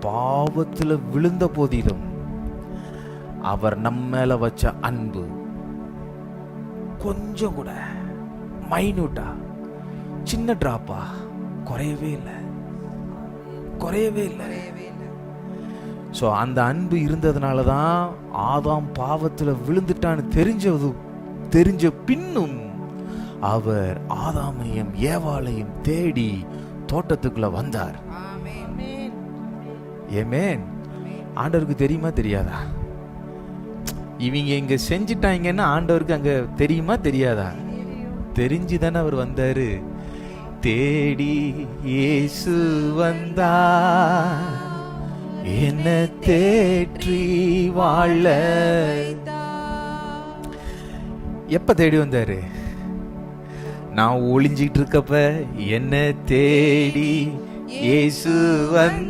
பாவத்தில் விழுந்த போதிலும் அவர் நம்ம மேல வச்ச அன்பு கொஞ்சம் கூட மைனூட்டா சின்ன டிராப்பா குறையவே இல்லை. குறையவே இல்லை. ஸோ அந்த அன்பு இருந்ததுனால தான் ஆதாம் பாவத்தில் விழுந்துட்டான்னு தெரிஞ்சது தெரிஞ்ச பின்னும் அவர் ஆதாமையும் ஏவாளையும் தேடி தோட்டத்துக்குள்ள வந்தார். ஏமேன் ஆண்டவருக்கு தெரியுமா தெரியாதா? இவங்க இங்க செஞ்சிட்டாங்கன்னா ஆண்டவருக்கு அங்க தெரியுமா தெரியாதா? தெரிஞ்சு தானே அவர் வந்தாரு. தேடி இயேசு வந்தா என்ன தேற்றி வாழ. எப்ப தேடி வந்தாரு? நான் ஒளிஞ்சிட்டு இருக்கப்ப என்ன தேடி இயேசு வந்த